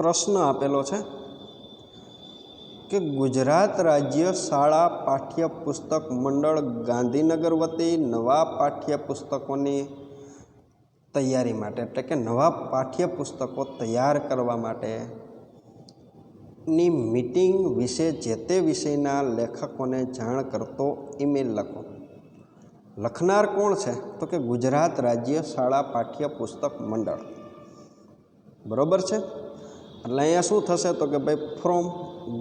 પ્રશ્ન આપેલો છે કે ગુજરાત રાજ્ય શાળા પાઠ્યપુસ્તક મંડળ ગાંધીનગર વતી નવા પાઠ્યપુસ્તકોની તૈયારી માટે, એટલે કે નવા પાઠ્યપુસ્તકો તૈયાર કરવા માટે ની મીટિંગ વિશે જે તે વિષયના લેખકોને જાણ કરતો ઈમેલ લખો. લખનાર કોણ છે? તો કે ગુજરાત રાજ્ય શાળા પાઠ્યપુસ્તક મંડળ. બરોબર છે? એટલે અહીંયા શું થશે તો કે ભાઈ from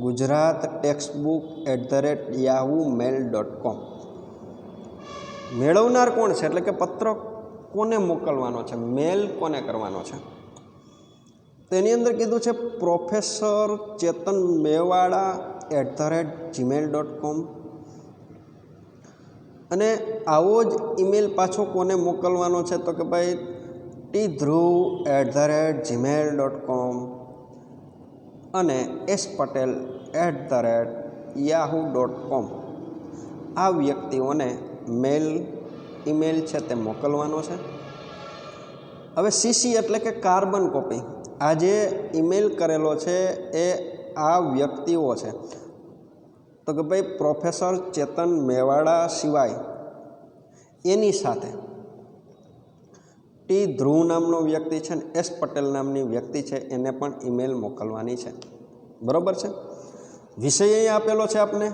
Gujarat text book at the rate Yahoo mail dot com મેળવનાર કોણ છે? એટલે કે પત્ર કોને મોકલવાનો છે? મેલ કોને કરવાનો છે? તેની અંદર કીધું છે professor Chetan Mewada at the rate Gmail dot com અને આવો જ ઈમેલ પાછો કોને મોકલવાનો છે? તો કે ભાઈ T Dhruv at the rate Gmail dot com અને S Patel at the rate Yahoo dot com આ વ્યક્તિઓને મેલ ઈમેલ છે તે મોકલવાનો છે. હવે સીસી એટલે કે કાર્બન કોપી આ જે ઈમેલ કરેલો છે એ આ વ્યક્તિઓ છે. તો કે ભાઈ પ્રોફેસર ચેતન મેવાડા સિવાય એની સાથે ટી ધ્રુવ નામનો વ્યક્તિ છે ને એસ પટેલ નામની વ્યક્તિ છે, એને પણ ઈમેલ મોકલવાની છે. બરાબર છે? વિષય અહીં આપેલો છે આપને?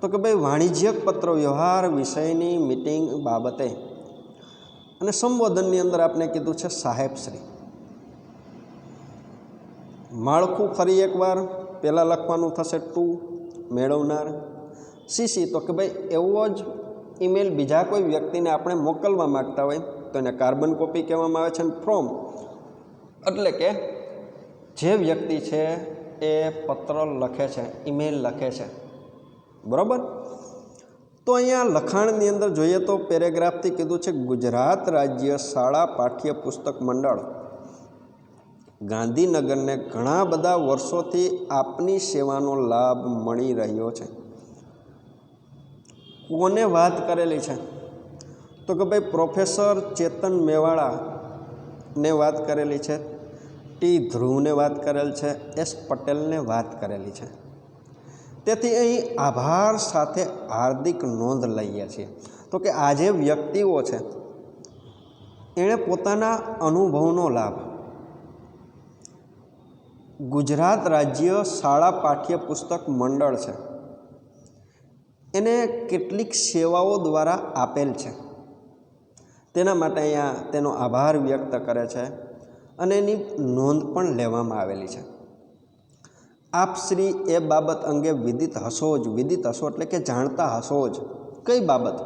તો કે ભાઈ વાણિજ્યક પત્ર વ્યવહાર વિષયની મિટિંગ બાબતે. અને સંબોધનની અંદર આપણે કીધું છે સાહેબશ્રી માળખું ફરી એકવાર પહેલાં લખવાનું થશે ટુ, મેળવનાર. સીસી તો કે ભાઈ, એવો જ ઈમેલ બીજા કોઈ વ્યક્તિને આપણે મોકલવા માગતા હોય તો એને કાર્બન કોપી કહેવામાં આવે છે અને ફ્રોમ એટલે કે જે વ્યક્તિ છે એ પત્ર લખે છે ઈમેલ લખે છે. બરાબર? તો અહીંયા લખાણની અંદર જોઈએ તો પેરેગ્રાફથી કીધું છે, ગુજરાત રાજ્ય શાળા પાઠ્યપુસ્તક મંડળ. ગાંધીનગરને ઘણા બધા વર્ષોથી આપની સેવાનો લાભ મળી રહ્યો છે. કોને વાત કરેલી છે? તો કે ભાઈ પ્રોફેસર ચેતન મેવાળાને વાત કરેલી છે, ટી ધ્રુવને વાત કરેલ છે, એસ પટેલને વાત કરેલી છે. તેથી અહીં આભાર સાથે હાર્દિક નોંધ લઈએ છીએ. તો કે આ જે વ્યક્તિઓ છે, એણે પોતાના અનુભવનો લાભ ગુજરાત રાજ્ય શાળા પાઠ્યપુસ્તક મંડળ છે, એને કેટલીક સેવાઓ દ્વારા આપેલ છે. તેના માટે અહીંયા તેનો આભાર વ્યક્ત કરે છે અને એની નોંધ પણ લેવામાં આવેલી છે. આપ શ્રી એ બાબત અંગે વિદિત હશો જ, વિદિત હશો એટલે કે જાણતા હશો જ. કઈ બાબત?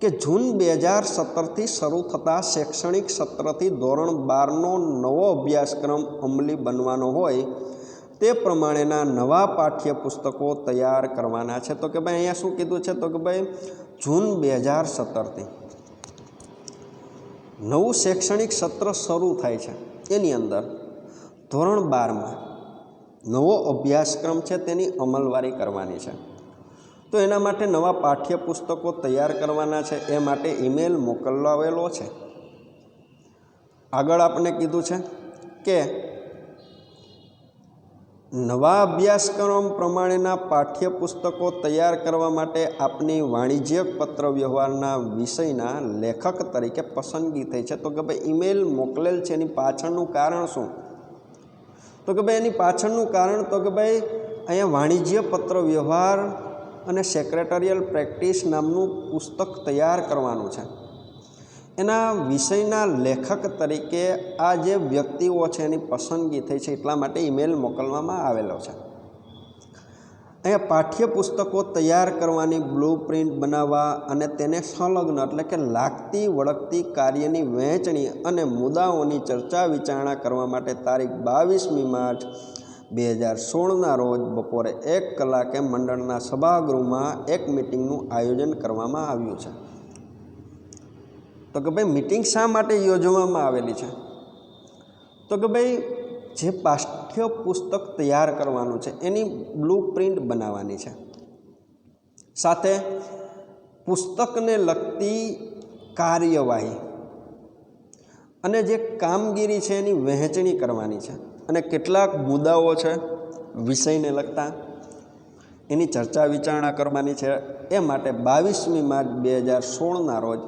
કે જૂન બે હજાર સત્તરથી શરૂ થતા શૈક્ષણિક સત્રથી ધોરણ બારનો નવો અભ્યાસક્રમ અમલી બનવાનો હોય તે પ્રમાણેના નવા પાઠ્યપુસ્તકો તૈયાર કરવાના છે. તો કે ભાઈ અહીંયા શું કીધું છે? તો કે ભાઈ જૂન બે હજાર સત્તરથી નવું શૈક્ષણિક સત્ર શરૂ થાય છે. એની અંદર ધોરણ બારમાં નવો અભ્યાસક્રમ છે તેની અમલવારી કરવાની છે. તો એના માટે નવા પાઠ્યપુસ્તકો તૈયાર કરવાના છે. એ માટે ઈમેલ મોકલાવેલો છે. આગળ આપણે કીધું છે કે નવા અભ્યાસક્રમ પ્રમાણેના પાઠ્યપુસ્તકો તૈયાર કરવા માટે આપની વાણિજ્યક પત્ર વ્યવહારના વિષયના લેખક તરીકે પસંદગી થઈ છે. તો કે ભાઈ, ઈમેલ મોકલેલ છે એની પાછળનું કારણ શું? તો કે ભાઈ, એની પાછળનું કારણ તો કે ભાઈ, અહીંયા વાણિજ્ય પત્ર વ્યવહાર અને સેક્રેટરિયલ પ્રેક્ટિસ નામનું પુસ્તક તૈયાર કરવાનું છે. એના વિષયના લેખક તરીકે આ જે વ્યક્તિઓ છે એની પસંદગી થઈ છે એટલા માટે ઈમેલ મોકલવામાં આવેલો છે. અહીંયા પાઠ્યપુસ્તકો તૈયાર કરવાની બ્લુ પ્રિન્ટ બનાવવા અને તેને સંલગ્ન એટલે કે લાગતી વળગતી કાર્યની વહેંચણી અને મુદ્દાઓની ચર્ચા વિચારણા કરવા માટે તારીખ બાવીસમી માર્ચ બે હજાર સોળના રોજ બપોરે એક કલાકે મંડળના સભાગૃહમાં એક મિટિંગનું આયોજન કરવામાં આવ્યું છે. તો કે ભાઈ મિટિંગ શા માટે યોજવામાં આવેલી છે? તો કે ભાઈ જે પાઠ્યપુસ્તક તૈયાર કરવાનું છે, એની બ્લુ પ્રિન્ટ બનાવવાની છે. સાથે પુસ્તકને લગતી કાર્યવાહી અને જે કામગીરી છે એની વહેંચણી કરવાની છે અને કેટલાક મુદ્દાઓ છે વિષયને લગતા, એની ચર્ચા વિચારણા કરવાની છે. એ માટે બાવીસમી માર્ચ બે હજાર સોળના રોજ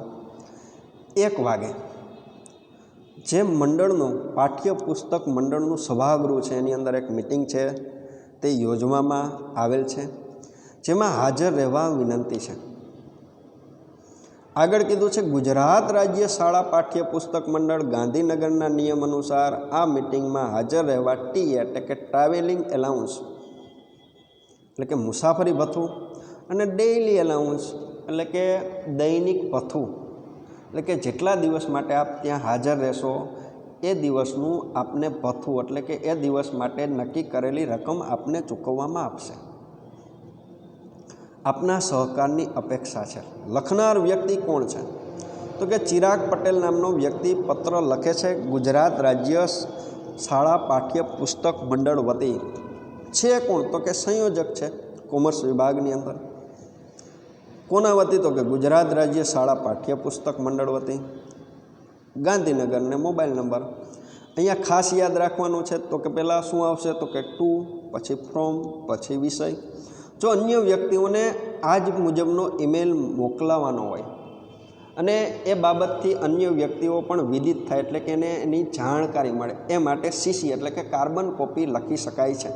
એક વાગે. જે મંડળનું પાઠ્યપુસ્તક મંડળનું સભાગૃહ છે, એની અંદર એક મિટિંગ છે, તે યોજવામાં આવેલ છે, જેમાં હાજર રહેવા વિનંતી છે. આગળ કીધું છે, ગુજરાત રાજ્ય શાળા પાઠ્યપુસ્તક મંડળ ગાંધીનગરના નિયમ અનુસાર આ મિટિંગમાં હાજર રહેવા ટી એટલે કે ટ્રાવેલિંગ એલાઉન્સ એટલે કે મુસાફરી ભથ્થું અને ડેઇલી એલાઉન્સ એટલે કે દૈનિક ભથ્થું એટલે કે જેટલા દિવસ માટે આપ ત્યાં હાજર રહેશો, એ દિવસનું આપને ભથ્થું, એટલે કે એ દિવસ માટે નક્કી કરેલી રકમ આપને ચૂકવવામાં આપશે. આપના સહકારની અપેક્ષા છે. લખનાર વ્યક્તિ કોણ છે? તો કે ચિરાગ પટેલ નામનો વ્યક્તિ પત્ર લખે છે, ગુજરાત રાજ્ય શાળા પાઠ્ય પુસ્તક મંડળ વતી. છે કોણ? તો કે સંયોજક છે, કોમર્સ વિભાગની અંદર. કોના વતી? તો કે ગુજરાત રાજ્ય શાળા પાઠ્યપુસ્તક મંડળ વતી. ગાંધીનગરને મોબાઈલ નંબર. અહીંયા ખાસ યાદ રાખવાનું છે, તો કે પહેલાં શું આવશે? તો કે ટુ, પછી ફ્રોમ, પછી વિષય. જો અન્ય વ્યક્તિઓને આ જ મુજબનો ઈમેલ મોકલાવાનો હોય, અને એ બાબતથી અન્ય વ્યક્તિઓ પણ વિદિત થાય, એટલે કે એને એની જાણકારી મળે. એ માટે સીસી, એટલે કે કાર્બન કોપી લખી શકાય છે.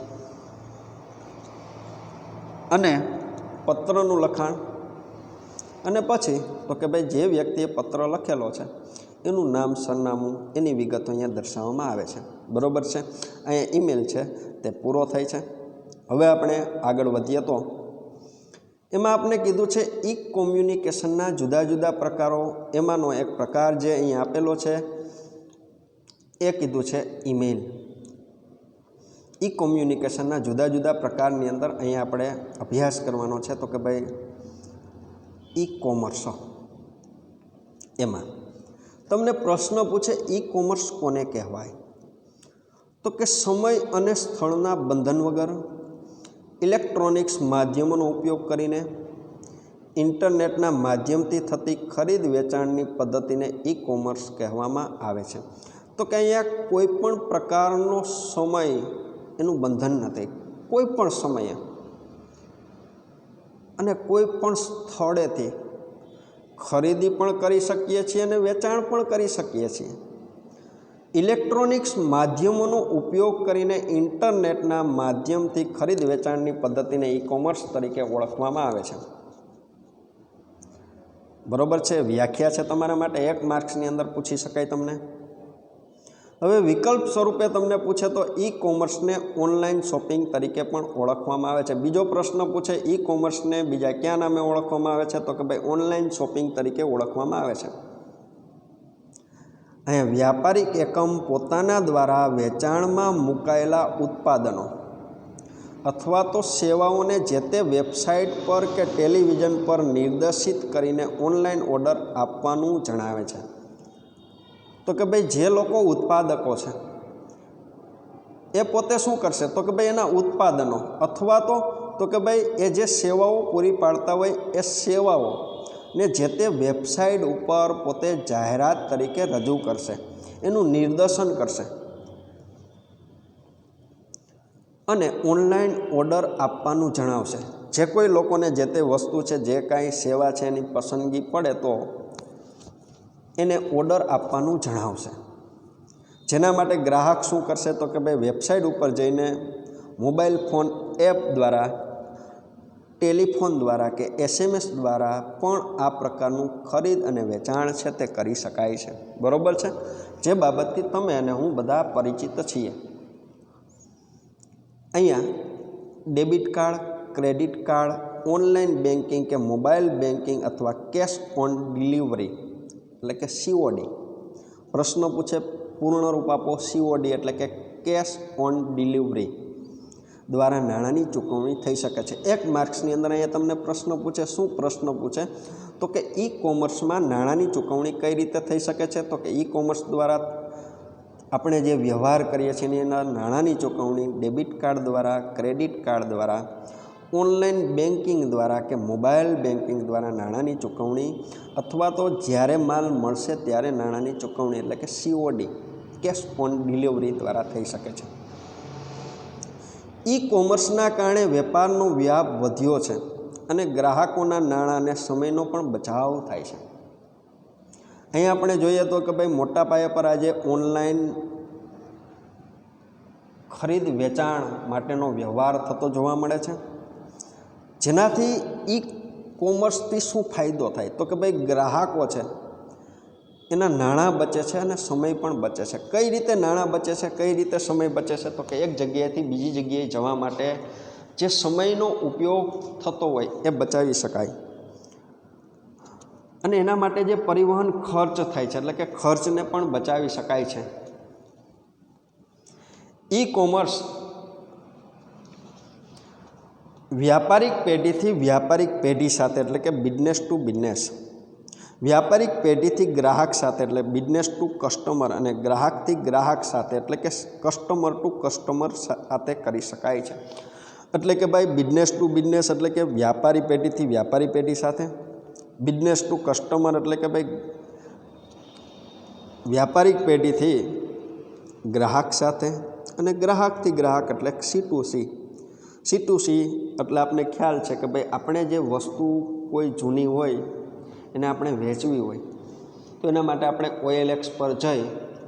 અને પત્રનું લખાણ. અને પછી, તો કે ભાઈ જે વ્યક્તિએ પત્ર લખેલો છે, એનું નામ, સરનામું, એની વિગતો અહીંયા દર્શાવવામાં આવે છે. બરાબર છે? અહીંયા ઈમેલ છે, તે પૂરો થાય છે. હવે આપણે આગળ વધીએ તો, એમાં આપણે કીધું છે ઈ કોમ્યુનિકેશનના જુદા જુદા પ્રકારો. એમાંનો એક પ્રકાર જે અહીં આપેલો છે, એ કીધું છે ઈમેલ ઈ કોમ્યુનિકેશનના જુદા જુદા પ્રકારની અંદર અહીંયા આપણે અભ્યાસ કરવાનો છે. તો કે ભાઈ ઈ કોમર્સ એમાં તમને પ્રશ્ન પૂછે ઈ કોમર્સ કોને કહેવાય? તો કે સમય અને સ્થળના બંધન વગર, ઇલેક્ટ્રોનિક્સ માધ્યમોનો ઉપયોગ કરીને, ઇન્ટરનેટના માધ્યમથી થતી ખરીદ વેચાણની પદ્ધતિને ઈ કોમર્સ કહેવામાં આવે છે. તો કે અહીંયા કોઈ પણ પ્રકારનો સમય એનું બંધન નથી. કોઈ પણ સમયે. અને કોઈ પણ સ્થળેથી ખરીદી પણ કરી શકીએ છીએ અને વેચાણ પણ કરી શકીએ છીએ. ઇલેક્ટ્રોનિક્સ માધ્યમોનો ઉપયોગ કરીને ઇન્ટરનેટના માધ્યમથી ખરીદ વેચાણની પદ્ધતિને ઈ કોમર્સ તરીકે ઓળખવામાં આવે છે. બરોબર છે? વ્યાખ્યા છે તમારા માટે. એક માર્ક્સની અંદર પૂછી શકાય તમને. હવે વિકલ્પ સ્વરૂપે તમને પૂછે તો ઈ કોમર્સને ઓનલાઈન શોપિંગ તરીકે પણ ઓળખવામાં આવે છે. બીજો પ્રશ્ન પૂછે ઈ કોમર્સને બીજા ક્યાં નામે ઓળખવામાં આવે છે? તો કે ભાઈ, ઓનલાઈન શોપિંગ તરીકે ઓળખવામાં આવે છે. અહીંયા વ્યાપારિક એકમ પોતાના દ્વારા વેચાણમાં મુકાયેલા ઉત્પાદનો અથવા તો સેવાઓને જે તે વેબસાઇટ પર કે ટેલિવિઝન પર નિર્દેશિત કરીને ઓનલાઈન ઓર્ડર આપવાનું જણાવે છે. તો કે ભાઈ જે લોકો ઉત્પાદકો છે, એ પોતે શું કરશે? તો કે ભાઈ એના ઉત્પાદનો અથવા તો તો કે ભાઈ એ જે સેવાઓ પૂરી પાડતા હોય એ સેવાઓ ને જે તે વેબસાઇટ ઉપર પોતે જાહેરાત તરીકે રજૂ કરશે, એનું નિર્દેશન કરશે. અને ઓનલાઈન ઓર્ડર આપવાનું જણાવશે. જે કોઈ લોકોને જે તે વસ્તુ છે, જે કાંઈ સેવા છે એની પસંદગી પડે તો એને ઓર્ડર આપવાનું જણાવશે. જેના માટે ગ્રાહક શું કરશે તો કે ભાઈ વેબસાઇટ ઉપર જઈને મોબાઈલ ફોન એપ દ્વારા, ટેલિફોન દ્વારા કે એસએમએસ દ્વારા પણ આ પ્રકારનું ખરીદ અને વેચાણ છે તે કરી શકાય છે. બરાબર છે? જે બાબતથી તમે અને હું બધા પરિચિત છીએ. અહીંયા debit card, credit card, online banking કે મોબાઈલ બેન્કિંગ અથવા કેશ ઓન ડિલિવરી એટલે કે સીઓડી પ્રશ્ન પૂછે પૂર્ણ રૂપ આપો સીઓડી એટલે કે કેશ ઓન ડિલિવરી દ્વારા નાણાંની ચૂકવણી થઈ શકે છે. એક માર્ક્સની અંદર અહીંયા તમને પ્રશ્ન પૂછે, શું પ્રશ્ન પૂછે? તો કે ઈ કોમર્સમાં નાણાંની ચૂકવણી કઈ રીતે થઈ શકે છે? તો કે ઈ કોમર્સ દ્વારા આપણે જે વ્યવહાર કરીએ છીએ એના નાણાંની ચૂકવણી, ડેબિટ કાર્ડ દ્વારા, ક્રેડિટ કાર્ડ દ્વારા ઓનલાઈન બેન્કિંગ દ્વારા કે મોબાઈલ બેન્કિંગ દ્વારા નાણાંની ચૂકવણી અથવા તો જ્યારે માલ મળશે ત્યારે નાણાંની ચૂકવણી એટલે કે સીઓડી કેશ ઓન ડિલિવરી દ્વારા થઈ શકે છે. ઈ કોમર્સના કારણે વેપારનો વ્યાપ વધ્યો છે અને ગ્રાહકોના નાણાંને સમયનો પણ બચાવ થાય છે. અહીં આપણે જોઈએ તો કે ભાઈ મોટા પાયા પર આજે ઓનલાઈન ખરીદ વેચાણ માટેનો વ્યવહાર થતો જોવા મળે છે. જેનાથી ઈ કોમર્સથી શું ફાયદો થાય? તો કે ભાઈ ગ્રાહકો છે, એના નાણાં બચે છે અને સમય પણ બચે છે. કઈ રીતે નાણાં બચે છે, કઈ રીતે સમય બચે છે? તો કે એક જગ્યાએથી બીજી જગ્યાએ જવા માટે જે સમયનો ઉપયોગ થતો હોય એ બચાવી શકાય. અને એના માટે જે પરિવહન ખર્ચ થાય છે, એટલે કે ખર્ચને પણ બચાવી શકાય છે. ઈ કોમર્સ વ્યાપારિક પેઢીથી વ્યાપારિક પેઢી સાથે, એટલે કે બિઝનેસ ટુ બિઝનેસ વ્યાપારિક પેઢીથી ગ્રાહક સાથે, એટલે બિઝનેસ ટુ કસ્ટમર અને ગ્રાહકથી ગ્રાહક સાથે, એટલે કે કસ્ટમર ટુ કસ્ટમર સાથે કરી શકાય છે. એટલે કે ભાઈ બિઝનેસ ટુ બિઝનેસ એટલે કે વ્યાપારી પેઢીથી વ્યાપારી પેઢી સાથે. બિઝનેસ ટુ કસ્ટમર એટલે કે ભાઈ, વ્યાપારિક પેઢીથી ગ્રાહક સાથે અને ગ્રાહકથી ગ્રાહક, એટલે C to C C C, એટલે આપને ખ્યાલ છે કે ભાઈ આપણે જે વસ્તુ કોઈ જૂની હોય, એને આપણે વેચવી હોય, તો એના માટે આપણે ઓએલએક્સ પર જઈ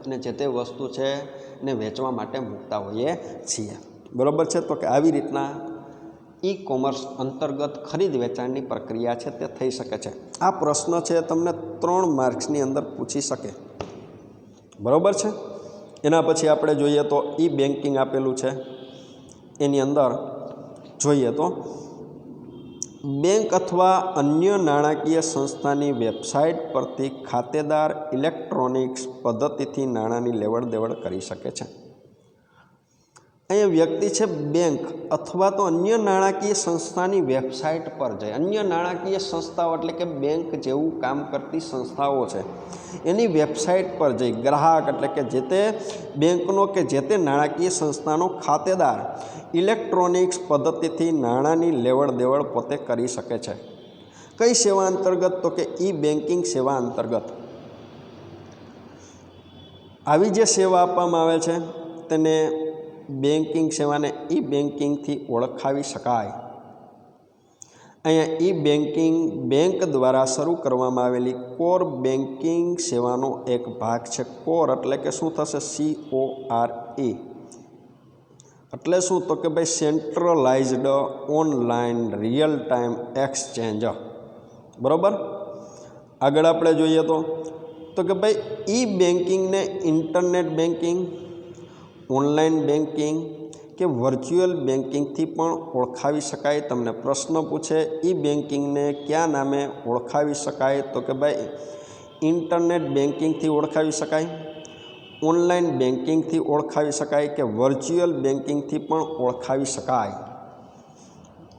અને જે તે વસ્તુ છે એને વેચવા માટે મૂકતા હોઈએ છીએ. બરાબર છે? તો કે આવી રીતના ઈ કોમર્સ અંતર્ગત ખરીદ વેચાણની પ્રક્રિયા છે તે થઈ શકે છે. આ પ્રશ્ન છે તમને ત્રણ માર્ક્સની અંદર પૂછી શકે. બરાબર છે? એના પછી આપણે જોઈએ તો ઈ બેન્કિંગ આપેલું છે. એની અંદર જોઈએ તો, બેંક અથવા અન્ય નાણાકીય સંસ્થાની વેબસાઇટ પરથી ખાતેદાર ઇલેક્ટ્રોનિક્સ પદ્ધતિથી નાણાંની લેવડ દેવડ કરી શકે છે. અહીંયા વ્યક્તિ છે બેંક અથવા તો અન્ય નાણાકીય સંસ્થાની વેબસાઇટ પર જાય અન્ય નાણાકીય સંસ્થાઓ એટલે કે બેંક જેવું કામ કરતી સંસ્થાઓ છે. એની વેબસાઇટ પર જઈ ગ્રાહક એટલે કે જે તે બેંકનો કે જે તે નાણાકીય સંસ્થાનો ખાતેદાર ઇલેક્ટ્રોનિક્સ પદ્ધતિથી નાણાંની લેવડ દેવડ પોતે કરી શકે છે. કઈ સેવા અંતર્ગત? તો કે ઈ બેન્કિંગ સેવા અંતર્ગત. આવી જે સેવા આપવામાં આવે છે, તેને બેન્કિંગ સેવાને ઈ બેન્કિંગથી ઓળખાવી શકાય. અહીંયા ઈ બેન્કિંગ બેંક દ્વારા શરૂ કરવામાં આવેલી કોર બેન્કિંગ સેવાનો એક ભાગ છે. કોર એટલે કે શું થશે? સી ઓ આર એ એટલે શું? તો કે ભાઈ centralised online real time exchange બરાબર? આગળ આપણે જોઈએ તો. તો કે ભાઈ ઈ બેન્કિંગને ઇન્ટરનેટ બેન્કિંગ ઓનલાઈન બેન્કિંગ કે વર્ચ્યુઅલ બેન્કિંગથી પણ ઓળખાવી શકાય? તમને પ્રશ્ન પૂછે, ઈ બેન્કિંગને કયા નામે ઓળખાવી શકાય? તો કે ભાઈ, ઇન્ટરનેટ બેન્કિંગથી ઓળખાવી શકાય? ઓનલાઈન બેન્કિંગથી ઓળખાવી શકાય કે વર્ચ્યુઅલ બેન્કિંગથી પણ ઓળખાવી શકાય?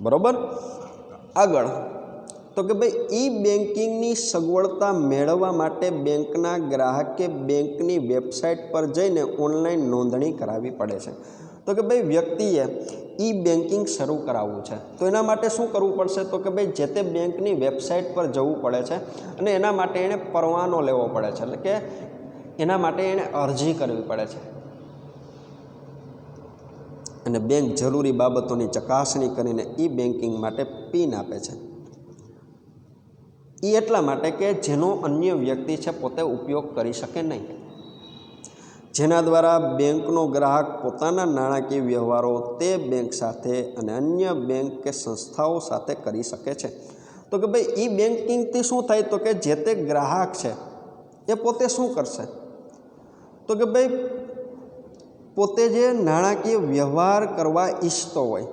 બરાબર? આગળ. તો કે ભાઈ, ઈ બેન્કિંગની સગવડતા મેળવવા માટે બેંકના ગ્રાહકે બેંકની વેબસાઇટ પર જઈને ઓનલાઈન નોંધણી કરાવવી પડે છે. તો કે ભાઈ, વ્યક્તિએ ઈ બેન્કિંગ શરૂ કરાવવું છે. તો એના માટે શું કરવું પડશે? તો કે ભાઈ, જે તે બેંકની વેબસાઇટ પર જવું પડે છે અને એના માટે એણે પરવાનો લેવો પડે છે. એટલે કે એના માટે એણે અરજી કરવી પડે છે. અને બેંક જરૂરી બાબતોની ચકાસણી કરીને ઈ બેન્કિંગ માટે પિન આપે છે. એ એટલા માટે કે જેનો અન્ય વ્યક્તિ છે પોતે ઉપયોગ કરી શકે નહીં. જેના દ્વારા બેંકનો ગ્રાહક પોતાના નાણાકીય વ્યવહારો તે બેંક સાથે અને અન્ય બેંક કે સંસ્થાઓ સાથે કરી શકે છે. તો કે ભાઈ, ઈ બેન્કિંગથી શું થાય? તો કે જે તે ગ્રાહક છે, એ પોતે શું કરશે? તો કે ભાઈ, પોતે જે નાણાકીય વ્યવહાર કરવા ઈચ્છતો હોય,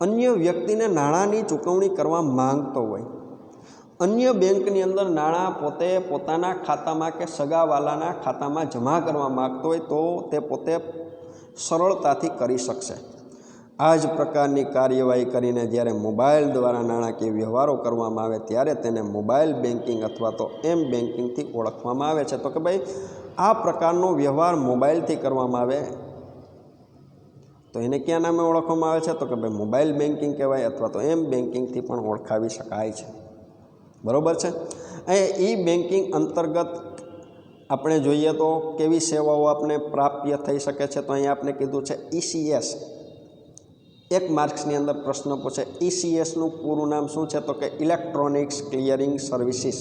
અન્ય વ્યક્તિને નાણાંની ચૂકવણી કરવા માંગતો હોય અન્ય બેંકની અંદર નાણાં પોતે પોતાના ખાતામાં કે સગાવાલાના ખાતામાં જમા કરવા માગતો હોય તો તે પોતે સરળતાથી કરી શકશે. આ જ પ્રકારની કાર્યવાહી કરીને જ્યારે મોબાઈલ દ્વારા નાણાકીય વ્યવહારો કરવામાં આવે ત્યારે તેને મોબાઈલ બેન્કિંગ અથવા તો એમ બેન્કિંગથી ઓળખવામાં આવે છે. તો કે ભાઈ, આ પ્રકારનો વ્યવહાર મોબાઈલથી કરવામાં આવે, તો એને ક્યાં નામે ઓળખવામાં આવે છે? તો કે ભાઈ, મોબાઈલ બેન્કિંગ કહેવાય અથવા તો એમ બેન્કિંગથી પણ ઓળખાવી શકાય છે. બરાબર છે? અહીં ઈ બેન્કિંગ અંતર્ગત આપણે જોઈએ તો કેવી સેવાઓ આપણે પ્રાપ્ય થઈ શકે છે? તો અહીંયા આપણે કીધું છે ઈસીએસ એક માર્ક્સની અંદર પ્રશ્ન પૂછે ઈસીએસનું પૂરું નામ શું છે? તો કે ઇલેક્ટ્રોનિક્સ ક્લિયરિંગ સર્વિસીસ.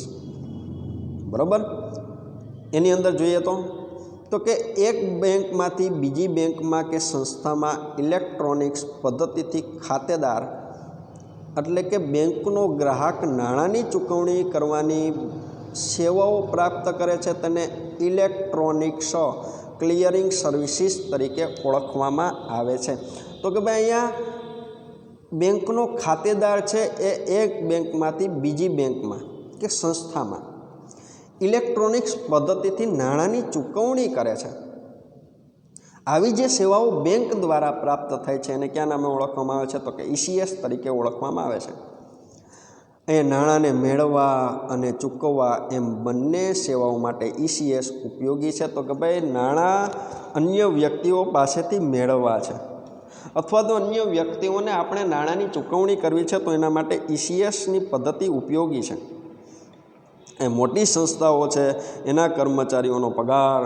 બરાબર? એની અંદર જોઈએ તો તો કે એક બેંકમાંથી બીજી બેંકમાં કે સંસ્થામાં ઇલેક્ટ્રોનિક્સ પદ્ધતિથી ખાતેદાર એટલે કે બેંકનો ગ્રાહક નાણાંની ચૂકવણી કરવાની સેવાઓ પ્રાપ્ત કરે છે તેને ઇલેક્ટ્રોનિક્સ ક્લિયરિંગ સર્વિસીસ તરીકે ઓળખવામાં આવે છે. તો કે ભાઈ અહીંયા બેંકનો ખાતેદાર છે એ એક બેંકમાંથી બીજી બેંકમાં કે સંસ્થામાં. ઇલેક્ટ્રોનિક્સ પદ્ધતિથી નાણાંની ચૂકવણી કરે છે. આવી જે સેવાઓ બેંક દ્વારા પ્રાપ્ત થાય છે એને ક્યાં નામે ઓળખવામાં આવે છે? તો કે ઈસીએસ તરીકે ઓળખવામાં આવે છે. એ નાણાંને મેળવવા અને ચૂકવવા એમ બંને સેવાઓ માટે ઈસીએસ ઉપયોગી છે. તો કે ભાઈ, નાણાં અન્ય વ્યક્તિઓ પાસેથી મેળવવા છે. અથવા તો અન્ય વ્યક્તિઓને આપણે નાણાંની ચૂકવણી કરવી છે, તો એના માટે ઈસીએસની પદ્ધતિ ઉપયોગી છે. એ મોટી સંસ્થાઓ છે, એના કર્મચારીઓનો પગાર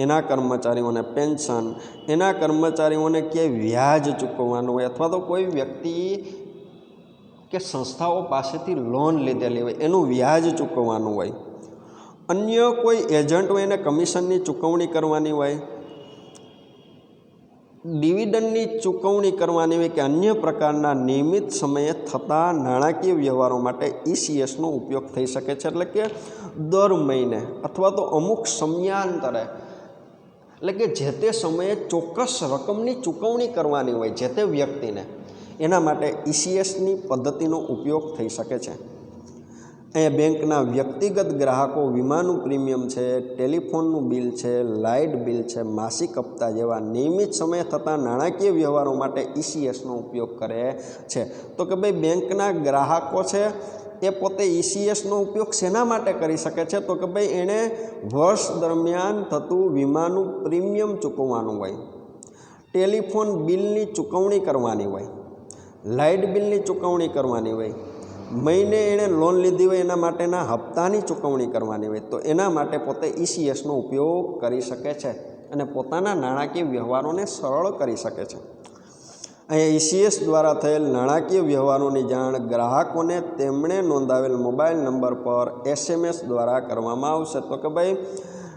એના કર્મચારીઓને પેન્શન, એના કર્મચારીઓને ક્યાંય વ્યાજ ચૂકવવાનું હોય અથવા તો કોઈ વ્યક્તિ કે સંસ્થાઓ પાસેથી લોન લીધેલી હોય, એનું વ્યાજ ચૂકવવાનું હોય. અન્ય કોઈ એજન્ટ હોય એને કમિશનની ચૂકવણી કરવાની હોય ડિવિડન્ડની ચૂકવણી કરવાની હોય કે અન્ય પ્રકારના નિયમિત સમયે થતા નાણાકીય વ્યવહારો માટે ઈસીએસનો ઉપયોગ થઈ શકે છે. એટલે કે દર મહિને અથવા તો અમુક સમયાંતરે એટલે કે જે તે સમયે ચોક્કસ રકમની ચૂકવણી કરવાની હોય જે તે વ્યક્તિને, એના માટે ઈસીએસની પદ્ધતિનો ઉપયોગ થઈ શકે છે. અહીંયા બેંકના વ્યક્તિગત ગ્રાહકો વીમાનું પ્રીમિયમ છે, ટેલિફોનનું બિલ છે, લાઇટ બિલ છે, માસિક હપ્તા જેવા નિયમિત સમયે થતા નાણાકીય વ્યવહારો માટે ઈસીએસનો ઉપયોગ કરે છે. તો કે ભાઈ બેંકના ગ્રાહકો છે એ પોતે ઈસીએસનો ઉપયોગ શેના માટે કરી શકે છે? તો કે ભાઈ એણે વર્ષ દરમિયાન થતું વીમાનું પ્રીમિયમ ચૂકવવાનું હોય, ટેલિફોન બિલની ચૂકવણી કરવાની હોય, લાઇટ બિલની ચૂકવણી કરવાની હોય, મહિને એણે લોન લીધી હોય એના માટેના હપ્તાની ચૂકવણી કરવાની હોય, તો એના માટે પોતે ઈસીએસનો ઉપયોગ કરી શકે છે અને પોતાના નાણાકીય વ્યવહારોને સરળ કરી શકે છે. અહીંયા ઈસીએસ દ્વારા થયેલ નાણાકીય વ્યવહારોની જાણ ગ્રાહકોને તેમણે નોંધાવેલ મોબાઈલ નંબર પર એસએમએસ દ્વારા કરવામાં આવશે. તો કે ભાઈ,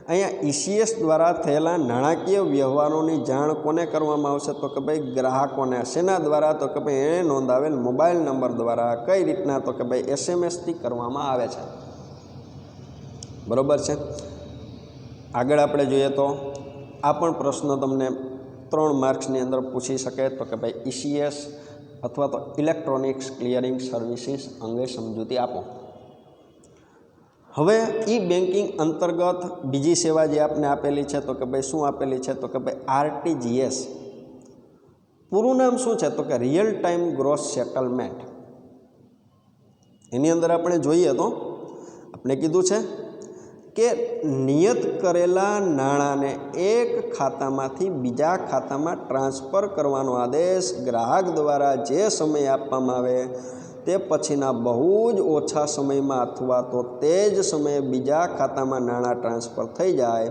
અહીંયા ઈસીએસ દ્વારા થયેલા નાણાકીય વ્યવહારોની જાણ કોને કરવામાં આવશે? તો કે ભાઈ, ગ્રાહકોને. શેના દ્વારા? તો કે ભાઈ, એણે નોંધાવેલ મોબાઈલ નંબર દ્વારા કઈ રીતના? તો કે ભાઈ, એસએમએસથી કરવામાં આવે છે. બરાબર છે? આગળ આપણે જોઈએ તો આ પણ પ્રશ્ન તમને ત્રણ માર્ક્સની અંદર પૂછી શકે તો કે ભાઈ ઈસીએસ અથવા તો ઇલેક્ટ્રોનિક્સ ક્લિયરિંગ સર્વિસીસ અંગે સમજૂતી આપો. હવે ઈ બેન્કિંગ અંતર્ગત બીજી સેવા જે આપને આપેલી છે તો કે ભાઈ શું આપેલી છે તો કે ભાઈ આરટીજીએસ પૂરું નામ શું છે તો કે રિયલ ટાઈમ ગ્રોસ સેટલમેન્ટ એની અંદર આપણે જોઈએ તો, આપણે કીધું છે કે નિયત કરેલા નાણાંને એક ખાતામાંથી બીજા ખાતામાં ટ્રાન્સફર કરવાનો આદેશ ગ્રાહક દ્વારા જે સમય આપવામાં આવે તે પછીના બહુ જ ઓછા સમયમાં અથવા તો તે જ સમયે બીજા ખાતામાં નાણાં ટ્રાન્સફર થઈ જાય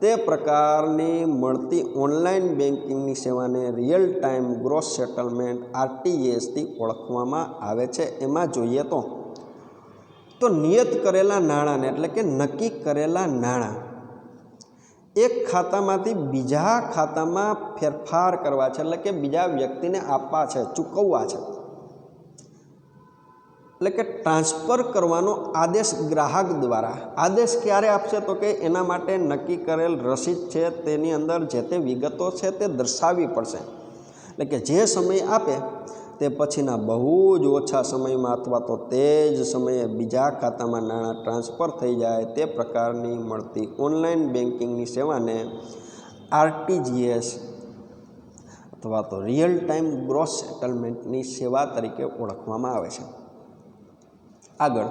તે પ્રકારની મળતી ઓનલાઈન બેન્કિંગની સેવાને રિયલ ટાઈમ ગ્રોસ સેટલમેન્ટ આરટીએસથી ઓળખવામાં આવે છે. એમાં જોઈએ તો તો નિયત કરેલા નાણાંને, એટલે કે નક્કી કરેલા નાણાં. એક ખાતામાંથી બીજા ખાતામાં ફેરફાર કરવા છે, એટલે કે બીજા વ્યક્તિને આપવા છે, ચૂકવવા છે. એટલે કે ટ્રાન્સફર કરવાનો આદેશ ગ્રાહક દ્વારા. આદેશ ક્યારે આપશે? તો કે એના માટે નક્કી કરેલ રસીદ છે, તેની અંદર જે તે વિગતો છે તે દર્શાવવી પડશે. એટલે કે જે સમય આપે તે પછીના બહુ જ ઓછા સમયમાં અથવા તો તે જ સમયે બીજા ખાતામાં નાણાં ટ્રાન્સફર થઈ જાય તે પ્રકારની મળતી ઓનલાઈન બેન્કિંગની સેવાને આરટીજીએસ અથવા તો રિયલ ટાઈમ ગ્રોસ સેટલમેન્ટની સેવા તરીકે ઓળખવામાં આવે છે. આગળ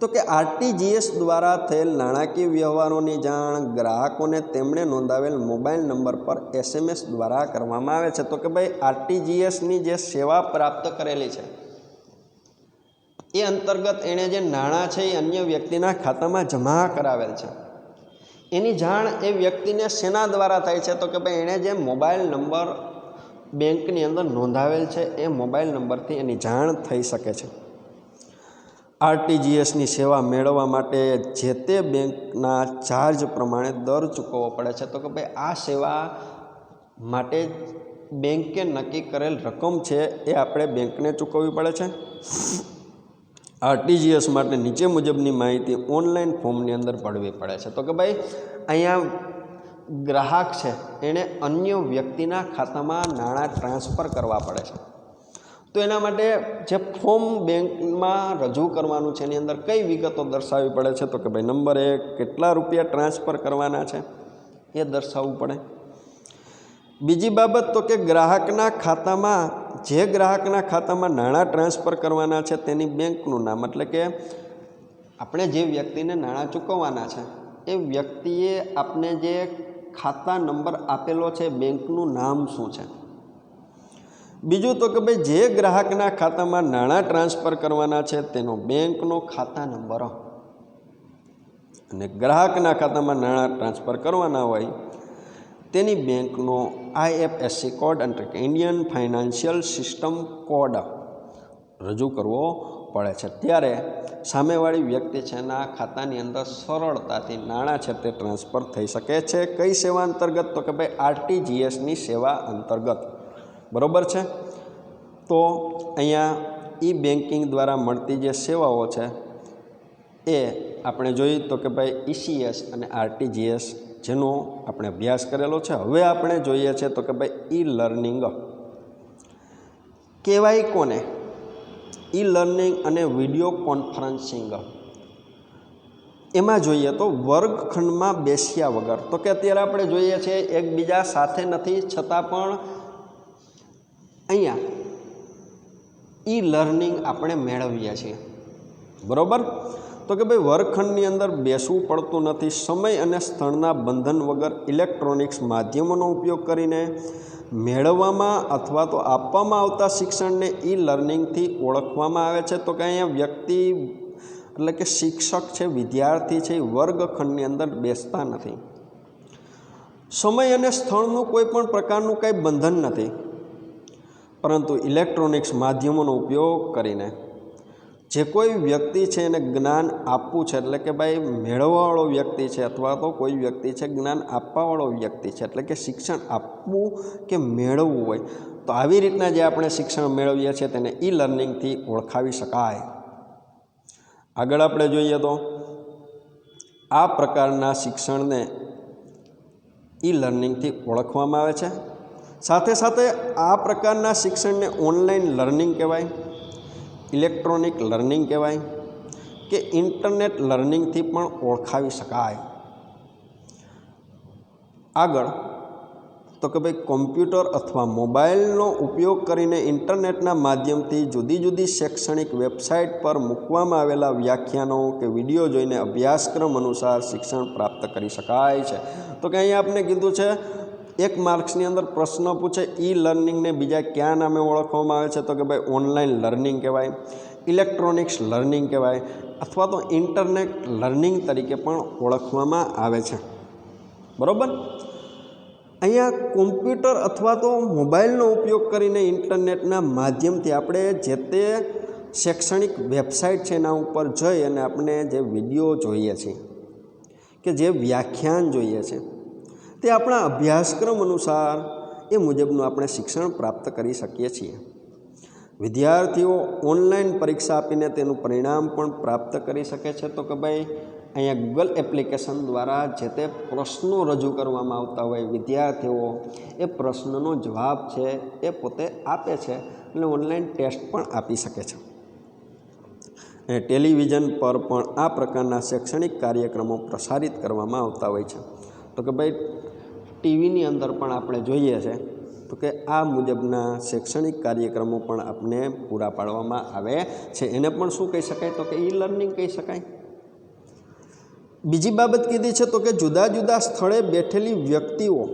તો કે આરટીજીએસ દ્વારા થયેલ નાણાકીય વ્યવહારોની જાણ ગ્રાહકોને તેમણે નોંધાવેલ મોબાઈલ નંબર પર એસએમએસ દ્વારા કરવામાં આવે છે. તો કે ભાઈ, આરટીજીએસની જે સેવા પ્રાપ્ત કરેલી છે, એ અંતર્ગત એણે જે નાણાં છે એ અન્ય વ્યક્તિના ખાતામાં જમા કરાવેલ છે. એની જાણ એ વ્યક્તિને સેના દ્વારા થાય છે. તો કે ભાઈ, એણે જે મોબાઈલ નંબર બેંકની અંદર નોંધાવેલ છે, એ મોબાઈલ નંબરથી એની જાણ થઈ શકે છે. આરટીજીએસની સેવા મેળવવા માટે જે તે બેંકના ચાર્જ પ્રમાણે દર ચૂકવવો પડે છે. તો કે ભાઈ આ સેવા માટે બેંકે નક્કી કરેલ રકમ છે એ આપણે બેંકને ચૂકવવી પડે છે. આરટીજીએસ માટે નીચે મુજબની માહિતી ઓનલાઈન ફોર્મની અંદર ભરવી પડે છે. તો કે ભાઈ અહીંયા ગ્રાહક છે એણે અન્ય વ્યક્તિના ખાતામાં નાણાં ટ્રાન્સફર કરવા પડે છે. તો એના માટે જે ફોર્મ બેંકમાં રજૂ કરવાનું છે, એની અંદર કઈ વિગતો દર્શાવવી પડે છે? તો કે ભાઈ નંબર એક, કેટલા રૂપિયા ટ્રાન્સફર કરવાના છે? એ દર્શાવવું પડે. બીજી બાબત તો કે ગ્રાહકના ખાતામાં, જે ગ્રાહકના ખાતામાં નાણાં ટ્રાન્સફર કરવાના છે, તેની બેંકનું નામ. એટલે કે આપણે જે વ્યક્તિને નાણાં ચૂકવવાના છે, એ વ્યક્તિએ આપને જે ખાતા નંબર આપેલો છે, બેંકનું નામ શું છે? બીજું તો કે ભાઈ, જે ગ્રાહકના ખાતામાં નાણાં ટ્રાન્સફર કરવાના છે, તેનો બેંકનો ખાતા નંબર. અને ગ્રાહકના ખાતામાં નાણાં ટ્રાન્સફર કરવાના હોય, તેની બેંકનો આઈએફએસસી કોડ કે ઇન્ડિયન ફાઇનાન્શિયલ સિસ્ટમ કોડ રજૂ કરવો પડે છે. ત્યારે સામેવાળી વ્યક્તિ છે એના ખાતાની અંદર સરળતાથી નાણાં છે તે ટ્રાન્સફર થઈ શકે છે. કઈ સેવા અંતર્ગત? તો કે ભાઈ, આરટીજીએસની સેવા અંતર્ગત. બરાબર છે? તો અહીંયા ઈ બેન્કિંગ દ્વારા મળતી જે સેવાઓ છે, એ આપણે જોઈએ તો કે ભાઈ ઈસીએસ અને આરટીજીએસ જેનો આપણે અભ્યાસ કરેલો છે. હવે આપણે જોઈએ છે તો કે ભાઈ ઈ લર્નિંગ કહેવાય કોને? ઈ લર્નિંગ અને વીડિયો કોન્ફરન્સિંગ. એમાં જોઈએ તો વર્ગખંડમાં બેસ્યા વગર. તો કે અત્યારે આપણે જોઈએ છીએ એકબીજા સાથે નથી, છતાં પણ અહીંયા ઈ લર્નિંગ આપણે મેળવીએ છીએ. બરાબર? તો કે ભાઈ વર્ગખંડની અંદર બેસવું પડતું નથી. સમય અને સ્થળના બંધન વગર ઇલેક્ટ્રોનિક્સ માધ્યમોનો ઉપયોગ કરીને મેળવવામાં અથવા તો આપવામાં આવતા શિક્ષણને ઈ લર્નિંગથી ઓળખવામાં આવે છે. તો કે અહીંયા વ્યક્તિ એટલે કે શિક્ષક છે, વિદ્યાર્થી છે એ વર્ગખંડની અંદર બેસતા નથી. સમય અને સ્થળનું કોઈ પણ પ્રકારનું કંઈ બંધન નથી. પરંતુ ઇલેક્ટ્રોનિક્સ માધ્યમોનો ઉપયોગ કરીને જે કોઈ વ્યક્તિ છે એને જ્ઞાન આપવું છે, એટલે કે ભાઈ મેળવવાવાળો વ્યક્તિ છે અથવા તો કોઈ વ્યક્તિ છે જ્ઞાન આપવાવાળો વ્યક્તિ છે, એટલે કે શિક્ષણ આપવું કે મેળવવું હોય, તો આવી રીતના જે આપણે શિક્ષણ મેળવીએ છીએ તેને ઈ લર્નિંગથી ઓળખાવી શકાય. આગળ આપણે જોઈએ તો આ પ્રકારના શિક્ષણને ઈ લર્નિંગથી ઓળખવામાં આવે છે. સાથે સાથે આ પ્રકારના શિક્ષણને ઓનલાઈન લર્નિંગ કહેવાય, ઇલેક્ટ્રોનિક લર્નિંગ કહેવાય કે ઇન્ટરનેટ લર્નિંગથી પણ ઓળખાવી શકાય. આગળ, તો કે ભાઈ કોમ્પ્યુટર અથવા મોબાઈલનો ઉપયોગ કરીને ઇન્ટરનેટના માધ્યમથી જુદી જુદી શૈક્ષણિક વેબસાઇટ પર મૂકવામાં આવેલા વ્યાખ્યાનો કે વીડિયો જોઈને અભ્યાસક્રમ અનુસાર શિક્ષણ પ્રાપ્ત કરી શકાય છે. તો કે અહીંયા આપણે કીધું છે એક માર્ક્સની અંદર પ્રશ્ન પૂછે, ઈ લર્નિંગને બીજા કયા નામે ઓળખવામાં આવે છે? તો કે ભાઈ ઓનલાઈન લર્નિંગ કહેવાય, ઇલેક્ટ્રોનિક્સ લર્નિંગ કહેવાય, અથવા તો ઇન્ટરનેટ લર્નિંગ તરીકે પણ ઓળખવામાં આવે છે. બરાબર? અહીંયા કોમ્પ્યુટર અથવા તો મોબાઈલનો ઉપયોગ કરીને ઇન્ટરનેટના માધ્યમથી આપણે જે તે શૈક્ષણિક વેબસાઇટ છે એના ઉપર જઈ અને આપણે જે વીડિયો જોઈએ છીએ કે જે વ્યાખ્યાન જોઈએ છે તે આપણા અભ્યાસક્રમ અનુસાર એ મુજબનું આપણે શિક્ષણ પ્રાપ્ત કરી શકીએ છીએ. વિદ્યાર્થીઓ ઓનલાઈન પરીક્ષા આપીને તેનું પરિણામ પણ પ્રાપ્ત કરી શકે છે તો કે ભાઈ અહીંયા ગૂગલ એપ્લિકેશન દ્વારા જે તે પ્રશ્નો રજૂ કરવામાં આવતા હોય, વિદ્યાર્થીઓ એ પ્રશ્નનો જવાબ છે એ પોતે આપે છે અને ઓનલાઈન ટેસ્ટ પણ આપી શકે છે. અને ટેલિવિઝન પર પણ આ પ્રકારના શૈક્ષણિક કાર્યક્રમો પ્રસારિત કરવામાં આવતા હોય છે. તો કે ભાઈ ટીવીની અંદર પણ આપણે જોઈએ છે, તો કે આ મુજબના શૈક્ષણિક કાર્યક્રમો પણ આપને પૂરા પાડવામાં આવે છે. એને પણ શું કહી શકાય? તો કે ઈ લર્નિંગ કહી શકાય. બીજી બાબત કીધી છે, તો કે જુદા જુદા સ્થળે બેઠેલી વ્યક્તિઓ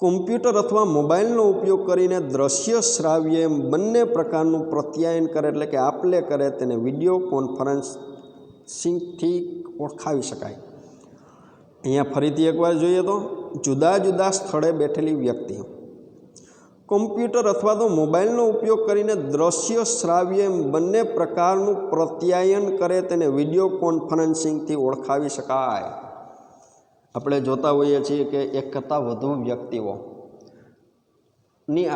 કોમ્પ્યુટર અથવા મોબાઈલનો ઉપયોગ કરીને દ્રશ્ય શ્રાવ્ય બંને પ્રકારનું પ્રત્યાયન કરે, એટલે કે આપલે કરે, તેને વીડિયો કોન્ફરન્સિંગથી ઓળખાવી શકાય. અહીંયા ફરીથી એકવાર જોઈએ તો જુદા જુદા સ્થળે બેઠેલી વ્યક્તિઓ. કોમ્પ્યુટર અથવા તો મોબાઈલનો ઉપયોગ કરીને દ્રશ્ય શ્રાવ્ય એમ બંને પ્રકારનું પ્રત્યાયન કરે તેને વીડિયો કોન્ફરન્સિંગથી ઓળખાવી શકાય. આપણે જોતા હોઈએ છીએ કે એક કરતાં વધુ વ્યક્તિઓની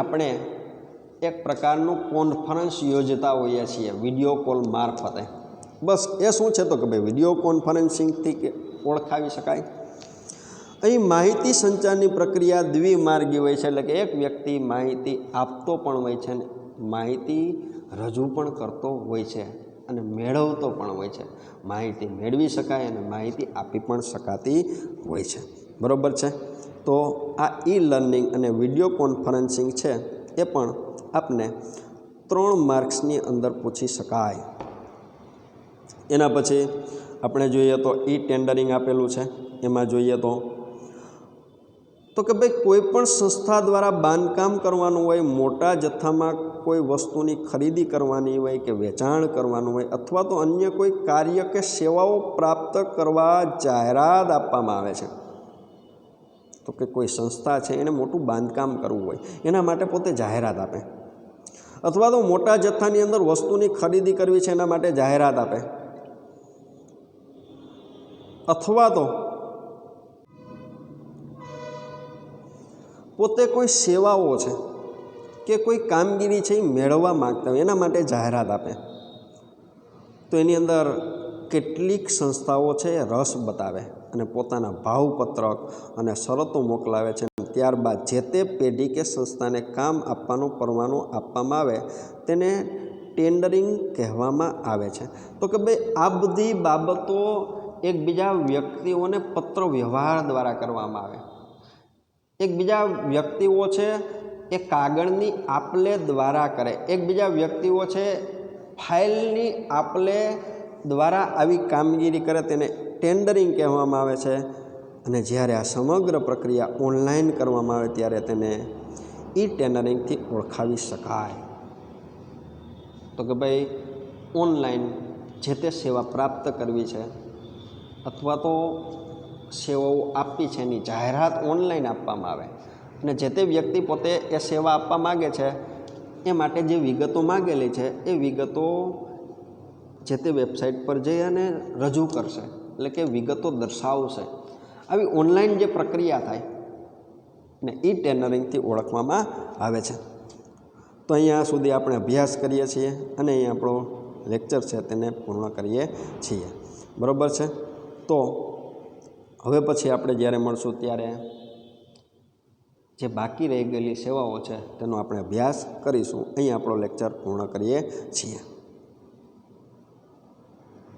આપણે એક પ્રકારનું કોન્ફરન્સ યોજતા હોઈએ છીએ વીડિયો કોલ મારફતે. બસ એ શું છે તો કે ભાઈ વીડિયો કોન્ફરન્સિંગથી ઓળખાવી શકાય? અહીં માહિતી સંચારની પ્રક્રિયા દ્વિમાર્ગી હોય છે, એટલે કે એક વ્યક્તિ માહિતી આપતો પણ હોય છે અને માહિતી રજૂ પણ કરતો હોય છે અને મેળવતો પણ હોય છે. માહિતી મેળવી શકાય અને માહિતી આપી પણ શકાતી હોય છે. બરાબર છે? તો આ ઈ લર્નિંગ અને વીડિયો કોન્ફરન્સિંગ છે, એ પણ આપને ત્રણ માર્ક્સની અંદર પૂછી શકાય. એના પછી આપણે જોઈએ તો ઈ ટેન્ડરિંગ આપેલું છે, એમાં જોઈએ તો તો કે ભાઈ કોઈ પણ સંસ્થા દ્વારા બાંધકામ કરવાનું હોય, મોટા જથ્થામાં કોઈ વસ્તુની ખરીદી કરવાની હોય કે વેચાણ કરવાનું હોય અથવા તો અન્ય કોઈ કાર્ય કે સેવાઓ પ્રાપ્ત કરવા જાહેરાત આપવામાં આવે છે. તો કે કોઈ સંસ્થા છે એને મોટું બાંધકામ કરવું હોય, એના માટે પોતે જાહેરાત આપે. અથવા તો મોટા જથ્થાની અંદર વસ્તુની ખરીદી કરવી છે એના માટે જાહેરાત આપે. અથવા તો પોતે કોઈ સેવાઓ છે કે કોઈ કામગીરી છે એ મેળવવા માગતા હોય, એના માટે જાહેરાત આપે. તો એની અંદર કેટલીક સંસ્થાઓ છે રસ બતાવે અને પોતાના ભાવપત્રક અને શરતો મોકલાવે છે. ત્યારબાદ જે તે પેઢી કે સંસ્થાને કામ આપવાનું, પરવાનું આપવામાં આવે, તેને ટેન્ડરિંગ કહેવામાં આવે છે. તો કે ભાઈ આ બધી બાબતો એકબીજા વ્યક્તિઓને પત્ર વ્યવહાર દ્વારા કરવામાં આવે. એકબીજા વ્યક્તિઓ છે એ કાગળની આપલે દ્વારા કરે. એકબીજા વ્યક્તિઓ છે, ફાઇલની આપલે દ્વારા આવી કામગીરી કરે, તેને ટેન્ડરિંગ કહેવામાં આવે છે. અને જ્યારે આ સમગ્ર પ્રક્રિયા ઓનલાઈન કરવામાં આવે ત્યારે તેને ઈ ટેન્ડરિંગથી ઓળખાવી શકાય. તો કે ભાઈ ઓનલાઈન જે તે સેવા પ્રાપ્ત કરવી છે, અથવા તો સેવાઓ આપવી છે એની જાહેરાત ઓનલાઈન આપવામાં આવે. અને જે તે વ્યક્તિ પોતે એ સેવા આપવા માગે છે, એ માટે જે વિગતો માગેલી છે, એ વિગતો જે તે વેબસાઇટ પર જઈ અને રજૂ કરશે. એટલે કે વિગતો દર્શાવશે. આવી ઓનલાઈન જે પ્રક્રિયા થાય ને ઈ ટેનરિંગથી ઓળખવામાં આવે છે. તો અહીંયા સુધી આપણે અભ્યાસ કરીએ છીએ અને અહીં આપણો લેક્ચર છે તેને પૂર્ણ કરીએ છીએ. બરાબર છે? તો હવે પછી આપણે જ્યારે મળશું ત્યારે જે બાકી રહી ગયેલી સેવાઓ છે, તેનો આપણે અભ્યાસ કરીશું. અહીં આપણો લેક્ચર પૂર્ણ કરીએ છીએ.